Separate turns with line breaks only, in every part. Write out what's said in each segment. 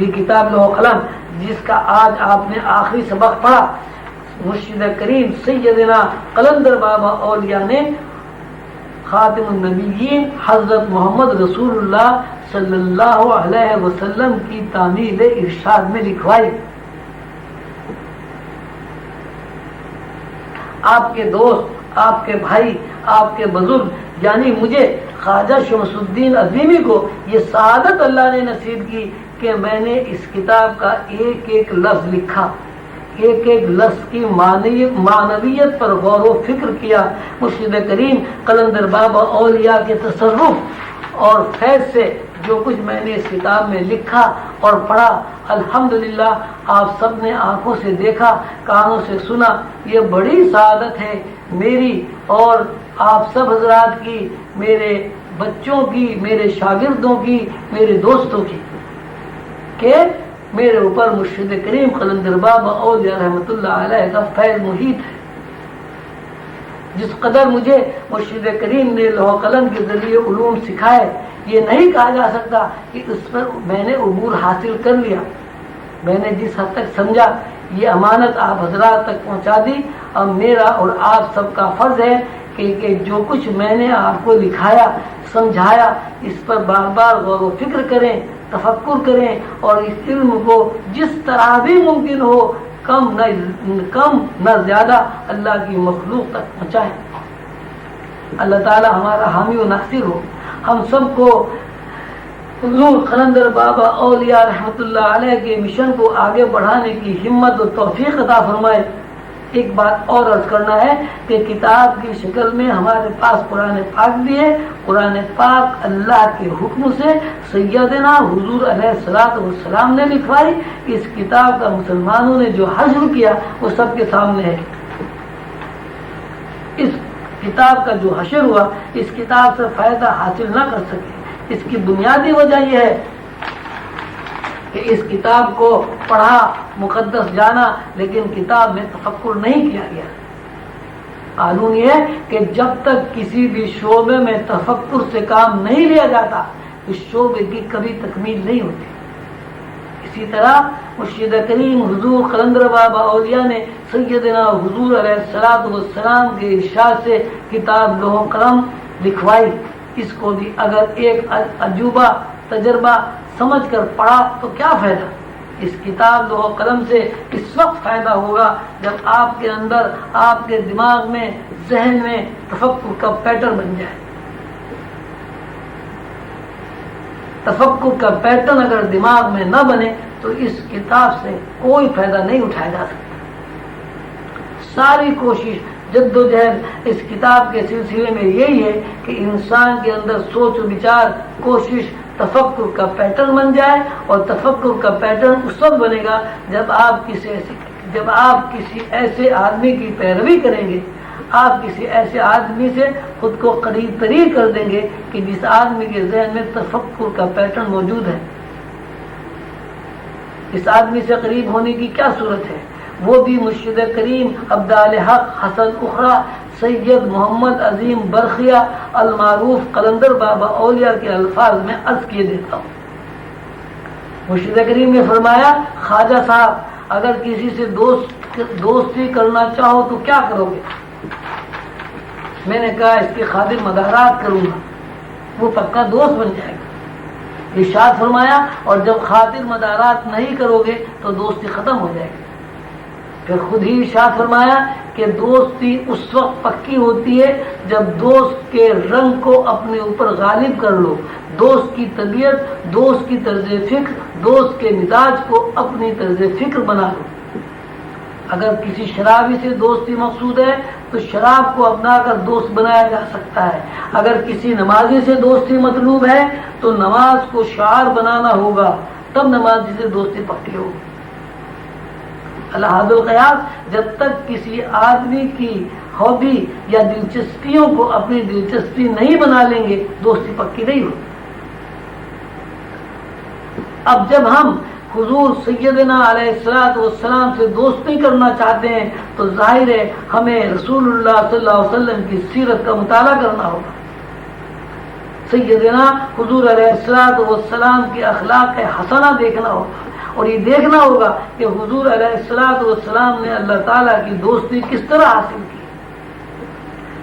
یہ کتاب لوہ قلم، جس کا آج آپ نے آخری سبق پڑھا۔ مرشد کریم سیدنا قلندر بابا اولیاء نے خاتم النبیین حضرت محمد رسول اللہ صلی اللہ علیہ وسلم کی تعمیل ارشاد میں لکھوائی۔ آپ کے دوست، آپ کے بھائی، آپ کے بزرگ یعنی مجھے خواجہ شمس الدین عظیمی کو یہ سعادت اللہ نے نصیب کی کہ میں نے اس کتاب کا ایک ایک لفظ لکھا، ایک ایک لفظ کی معنویت پر غور و فکر کیا۔ مرشد کریم، قلندر بابا، اولیاء کے تصرف اور فیض سے جو کچھ میں نے اس کتاب میں لکھا اور پڑھا، الحمدللہ آپ سب نے آنکھوں سے دیکھا، کانوں سے سنا۔ یہ بڑی سعادت ہے میری اور آپ سب حضرات کی، میرے بچوں کی، میرے شاگردوں کی، میرے دوستوں کی۔ کہ میرے اوپر مرشد کریم قلندر بابا اولیاء رحمت اللہ علیہ کا فیض محیط ہے۔ جس قدر مجھے مرشد کریم نے لوہ قلم کے ذریعے علوم سکھائے یہ نہیں کہا جا سکتا کہ اس پر میں نے عبور حاصل کر لیا۔ میں نے جس حد تک سمجھا یہ امانت آپ حضرات تک پہنچا دی۔ اب میرا اور آپ سب کا فرض ہے کہ, کہ جو کچھ میں نے آپ کو لکھایا سمجھایا اس پر بار بار غور و فکر کریں۔ تفکر کریں اور اس علم کو جس طرح بھی ممکن ہو، کم نہ کم نہ زیادہ اللہ کی مخلوق تک پہنچائیں۔ اللہ تعالی ہمارا حامی و ناصر ہو۔ ہم سب کو حضور خلندر بابا اولیاء رحمت اللہ علیہ کے مشن کو آگے بڑھانے کی ہمت و توفیق عطا فرمائے۔ ایک بات اور عرض کرنا ہے کہ کتاب کی شکل میں ہمارے پاس قرآن پاک بھی ہے۔ قرآن پاک اللہ کے حکم سے سیدنا حضور علیہ السلاط والسلام نے لکھوائی۔ اس کتاب کا مسلمانوں نے جو حضر کیا وہ سب کے سامنے ہے۔ اس کتاب کا جو حشر ہوا، اس کتاب سے فائدہ حاصل نہ کر سکے۔ اس کی بنیادی وجہ یہ ہے کہ اس کتاب کو پڑھا، مقدس جانا، لیکن کتاب میں تفکر نہیں کیا گیا۔ قانون یہ کہ جب تک کسی بھی شعبے میں تفکر سے کام نہیں لیا جاتا، اس شعبے کی کبھی تکمیل نہیں ہوتی۔ اسی طرح مرشد کریم حضور قلندر بابا اولیاء نے سیدنا حضور علیہ السلاط والسلام کے ارشاد سے کتاب لوہ قلم لکھوائی۔ اس کو بھی اگر ایک عجوبہ، تجربہ سمجھ کر پڑھا تو کیا فائدہ؟ اس کتاب لوہ قلم سے اس وقت فائدہ ہوگا جب آپ کے اندر، آپ کے دماغ میں، ذہن میں تفکر کا پیٹرن بن جائے۔ تفکر کا پیٹرن اگر دماغ میں نہ بنے تو اس کتاب سے کوئی فائدہ نہیں اٹھایا جا سکتا۔ ساری کوشش جد و جہد اس کتاب کے سلسلے میں یہی ہے کہ انسان کے اندر سوچ و بچار کوشش تفکر کا پیٹرن بن جائے اور تفکر کا پیٹرن اس وقت بنے گا جب آپ کسی ایسی جب آپ کسی ایسے آدمی کی پیروی کریں گے۔ آپ کسی ایسے آدمی سے خود کو قریب ترین کر دیں گے کہ جس آدمی کے ذہن میں تفکر کا پیٹرن موجود ہے۔ اس آدمی سے قریب ہونے کی کیا صورت ہے؟ وہ بھی مرشد کریم عبدال حق حسن اخرا سید محمد عظیم برخیہ المعروف قلندر بابا اولیاء کے الفاظ میں عرض کیے دیتا ہوں۔ مرشد کریم نے فرمایا، خواجہ صاحب، اگر کسی سے دوست دوستی کرنا چاہو تو کیا کرو گے؟ میں نے کہا، اس کے خادم مدارات کروں گا۔ وہ پکا دوست بن جائے گا۔ ارشاد فرمایا، اور جب خاطر مدارات نہیں کرو گے تو دوستی ختم ہو جائے گی۔ پھر خود ہی ارشاد فرمایا کہ دوستی اس وقت پکی ہوتی ہے جب دوست کے رنگ کو اپنے اوپر غالب کر لو۔ دوست کی طبیعت، دوست کی طرز فکر، دوست کے مزاج کو اپنی طرز فکر بنا لو۔ اگر کسی شرابی سے دوستی مقصود ہے تو شراب کو اپنا کر دوست بنایا جا سکتا ہے۔ اگر کسی نمازی سے دوستی مطلوب ہے تو نماز کو شعار بنانا ہوگا۔ تب نمازی سے دوستی پکی ہوگی۔ الحد القیاس، جب تک کسی آدمی کی ہابی یا دلچسپیوں کو اپنی دلچسپی نہیں بنا لیں گے، دوستی پکی نہیں ہوگی اب جب ہم حضور سیدنا علیہ السلاط والسلام سے دوستی کرنا چاہتے ہیں، تو ظاہر ہے ہمیں رسول اللہ صلی اللہ علیہ وسلم کی سیرت کا مطالعہ کرنا ہوگا۔ سیدنا حضور علیہ السلاط والسلام کی اخلاق حسنہ دیکھنا ہوگا۔ اور یہ دیکھنا ہوگا کہ حضور علیہ السلاط والسلام نے اللہ تعالیٰ کی دوستی کس طرح حاصل کی۔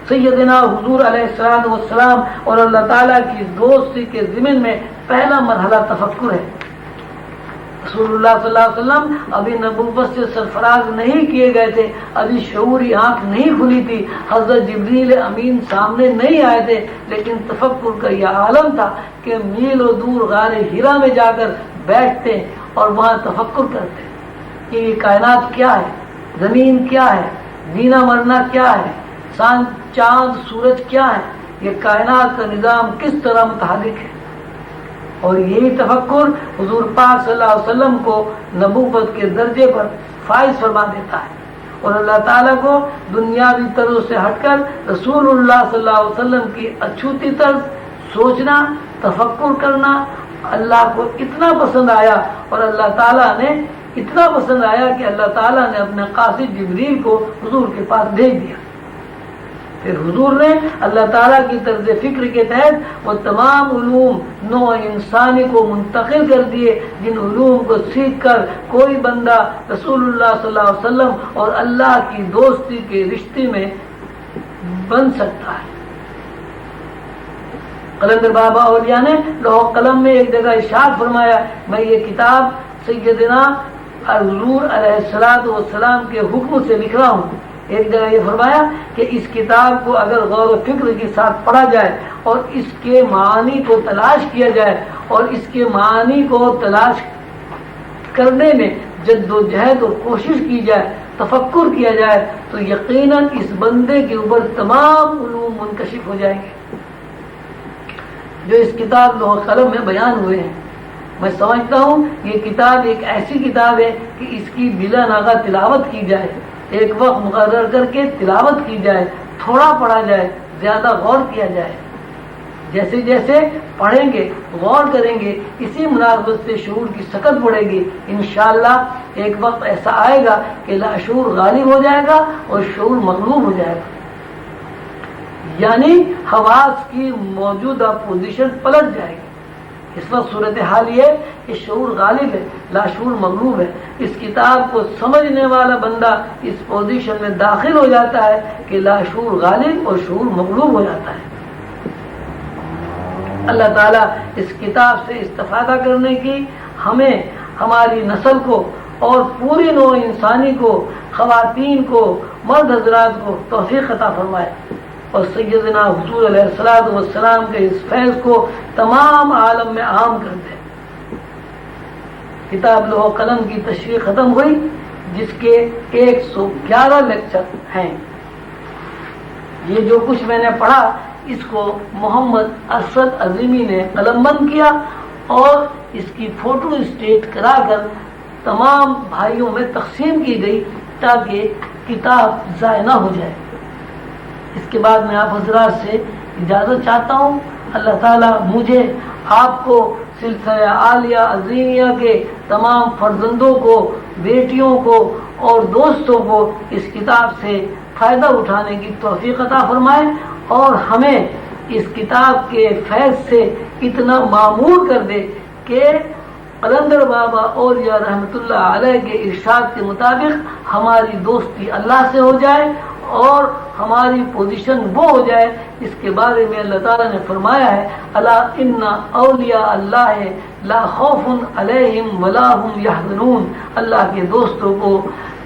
سیدنا حضور علیہ السلام والسلام اور اللہ تعالیٰ کی دوستی کے ضمن میں پہلا مرحلہ تفکر ہے۔ رسول اللہ صلی اللہ علیہ وسلم ابھی نبوت سے سرفراز نہیں کیے گئے تھے، ابھی شعوری آنکھ نہیں کھلی تھی۔ حضرت جبریل امین سامنے نہیں آئے تھے، لیکن تفکر کا یہ عالم تھا کہ میل و دور غار ہیرا میں جا کر بیٹھتے اور وہاں تفکر کرتے کہ یہ کائنات کیا ہے؟ زمین کیا ہے؟ دینا مرنا کیا ہے؟ چاند سورج کیا ہے؟ یہ کائنات کا نظام کس طرح متحرک ہے؟ اور یہی تفکر حضور پاک صلی اللہ علیہ وسلم کو نبوت کے درجے پر فائز فرما دیتا ہے۔ اور اللہ تعالیٰ کو دنیاوی طرز سے ہٹ کر رسول اللہ صلی اللہ علیہ وسلم کی اچھوتی طرز سوچنا، تفکر کرنا اللہ کو اتنا پسند آیا اور اللہ تعالیٰ نے اتنا پسند آیا کہ اللہ تعالیٰ نے اپنے قاصد جبریل کو حضور کے پاس بھیج دیا۔ پھر حضور نے اللہ تعالیٰ کی طرز فکر کے تحت وہ تمام علوم نو انسانی کو منتقل کر دیے، جن علوم کو سیکھ کر کوئی بندہ رسول اللہ صلی اللہ علیہ وسلم اور اللہ کی دوستی کے رشتے میں بن سکتا ہے۔ قلندر بابا اولیاء نے لوہ قلم میں ایک جگہ اشاد فرمایا، میں یہ کتاب سیدنا حضور علیہ السلام والسلام کے حکم سے لکھ رہا ہوں۔ ایک جگہ یہ فرمایا کہ اس کتاب کو اگر غور و فکر کے ساتھ پڑھا جائے اور اس کے معنی کو تلاش کیا جائے اور اس کے معنی کو تلاش کرنے میں جد و جہد اور کوشش کی جائے، تفکر کیا جائے، تو یقیناً اس بندے کے اوپر تمام علوم منکشف ہو جائیں گے۔ جو اس کتاب لوہ قلم میں بیان ہوئے ہیں۔ میں سمجھتا ہوں یہ کتاب ایک ایسی کتاب ہے کہ اس کی بلا ناغا تلاوت کی جائے، ایک وقت مقرر کر کے تلاوت کی جائے، تھوڑا پڑھا جائے، زیادہ غور کیا جائے۔ جیسے جیسے پڑھیں گے، غور کریں گے، اسی مناسبت سے شعور کی سکت پڑے گی۔ انشاءاللہ ایک وقت ایسا آئے گا کہ لاشور غالب ہو جائے گا اور شعور مغلوب ہو جائے گا۔ یعنی حواس کی موجودہ پوزیشن پلٹ جائے گی۔ اس وقت صورت حال یہ کہ شعور غالب ہے لاشور مغلوب ہے۔ اس کتاب کو سمجھنے والا بندہ اس پوزیشن میں داخل ہو جاتا ہے کہ لاشور غالب اور شعور مغلوب ہو جاتا ہے۔ اللہ تعالیٰ اس کتاب سے استفادہ کرنے کی ہمیں، ہماری نسل کو اور پوری نو انسانی کو، خواتین کو، مرد حضرات کو توفیق عطا فرمائے۔ اور سیدنا حضور علیہ السلام والسلام کے اس فیض کو تمام عالم میں عام کر دیں کتاب لوہ قلم کی تشریح ختم ہوئی، جس کے ایک سو گیارہ لیکچر ہیں۔ یہ جو کچھ میں نے پڑھا، اس کو محمد اسد عظیمی نے قلم بند کیا اور اس کی فوٹو اسٹیٹ کرا کر تمام بھائیوں میں تقسیم کی گئی تاکہ کتاب ضائع نہ ہو جائے۔ اس کے بعد میں آپ حضرات سے اجازت چاہتا ہوں، اللہ تعالیٰ مجھے آپ کو سلسلہ عالیہ عظیمیہ کے تمام فرزندوں کو، بیٹیوں کو اور دوستوں کو اس کتاب سے فائدہ اٹھانے کی توفیق عطا فرمائے اور ہمیں اس کتاب کے فیض سے اتنا معمور کر دے کہ قلندر بابا اور یا رحمت اللہ علیہ کے ارشاد کے مطابق ہماری دوستی اللہ سے ہو جائے اور ہماری پوزیشن وہ ہو جائے، اس کے بارے میں اللہ تعالیٰ نے فرمایا ہے اللہ ان اولیاء اللہ لا خوف علیہم ولا هم یحزنون. اللہ کے دوستوں کو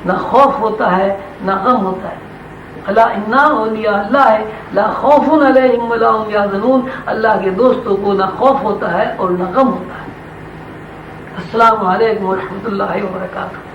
نہ خوف ہوتا ہے، نہ غم ہوتا ہے۔ اللہ انا اولیاء اللہ ہے لا خوف علیہم ولا هم یحزنون۔ اللہ کے دوستوں کو نہ خوف ہوتا ہے اور نہ غم ہوتا ہے۔ السلام علیکم ورحمۃ اللہ وبرکاتہ۔